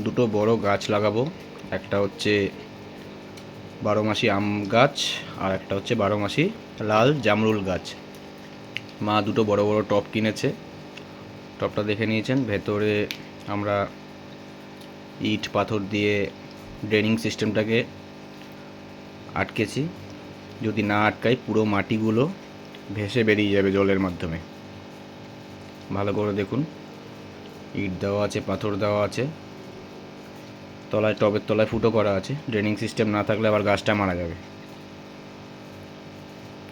দুটো বড় গাছ লাগাবো। একটা হচ্ছে বারো মাসি আম গাছ আর একটা হচ্ছে বারো মাসি লাল জামরুল গাছ। মা দুটো বড় বড় টব কিনেছে। টবটা দেখে নিয়েছেন। ভেতরে আমরা ইট, পাথর দিয়ে ড্রেনিং সিস্টেমটাকে আটকেছি। যদি না আটকাই, পুরো মাটিগুলো ভেসে বেরিয়ে যাবে জলের মাধ্যমে। ভালো করে দেখুন। ইট দেওয়া আছে, পাথর দেওয়া আছে। তলায়, টবের তলায় ফুটো করা আছে। ড্রেনিং সিস্টেম না থাকলে আবার গাছটা মারা যাবে।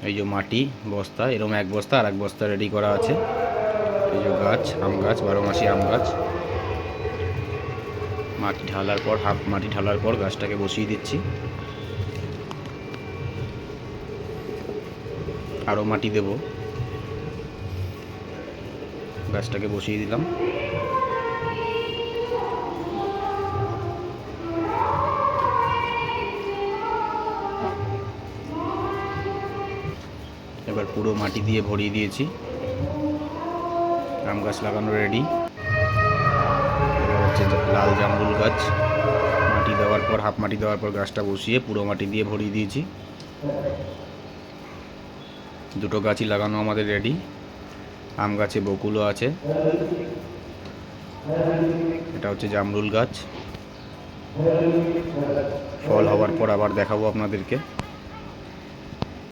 এই যে মাটি, বস্তা, এরকম এক বস্তা আর এক বস্তা রেডি করা আছে। এই যে গাছ, আম গাছ, বারো মাসি আম গাছ। মাটি ঢালার পর, হাফ মাটি ঢালার পর গাছটাকে বসিয়ে দিচ্ছি। আরও মাটি দেব। গাছটাকে বসিয়ে দিলাম। এবার পুরো মাটি দিয়ে ভরিয়ে দিয়েছি। আম গাছ লাগানো রেডি এবার হচ্ছে লাল জামরুল গাছ। মাটি দেওয়ার পর হাফ মাটি দেওয়ার পর গাছটা বসিয়ে পুরো মাটি দিয়ে ভরিয়ে দিয়েছি। দুটো গাছই লাগানো আমাদের রেডি আম গাছে বকুলও আছে। এটা হচ্ছে জামরুল গাছ। ফল হওয়ার পর আবার দেখাবো আপনাদেরকে।